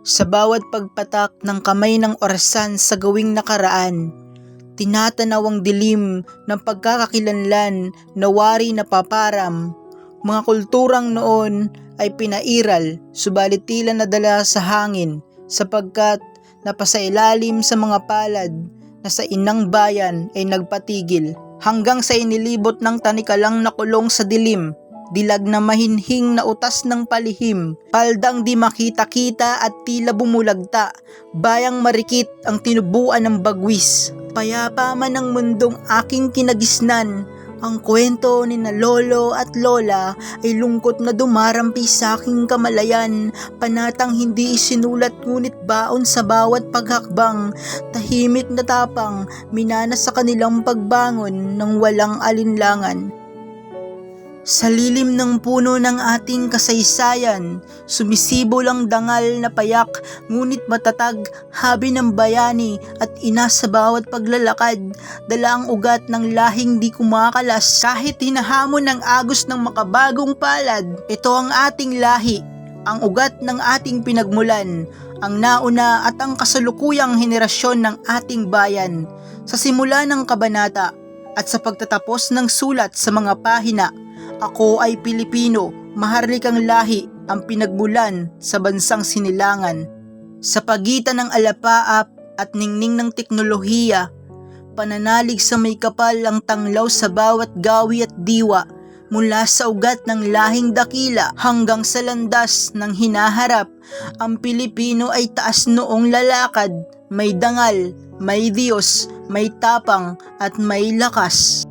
Sa bawat pagpatak ng kamay ng orasan sa gawing nakaraan, tinatanaw ang dilim ng pagkakakilanlan na wari na paparam. Mga kulturang noon ay pinairal, subalit tila nadala sa hangin sapagkat napasailalim sa mga palad na sa inang bayan ay nagpatigil hanggang sa inilibot ng tanikalang nakulong sa dilim dilag na mahinhing na utas ng palihim, paldang di makita-kita at tila bumulagta, bayang marikit ang tinubuan ng bagwis. Payapa man ang mundong aking kinagisnan, ang kwento ni na lolo at lola ay lungkot na dumarampi sa aking kamalayan, panatang hindi isinulat ngunit baon sa bawat paghakbang, tahimik na tapang, minana sa kanilang pagbangon ng walang alinlangan. Sa lilim ng puno ng ating kasaysayan, sumisibo lang dangal na payak, ngunit matatag, habi ng bayani at ina sa bawat paglalakad, dala ang ugat ng lahing di kumakalas, kahit hinahamon ng agos ng makabagong palad, ito ang ating lahi, ang ugat ng ating pinagmulan, ang nauna at ang kasalukuyang henerasyon ng ating bayan. Sa simula ng kabanata at sa pagtatapos ng sulat sa mga pahina, ako ay Pilipino, maharlikang lahi ang pinagmulan sa bansang sinilangan. Sa pagitan ng alapaap at ningning ng teknolohiya, pananalig sa may kapal ang tanglaw sa bawat gawi at diwa, mula sa ugat ng lahing dakila hanggang sa landas ng hinaharap, ang Pilipino ay taas noong lalakad, may dangal, may Diyos, may tapang at may lakas.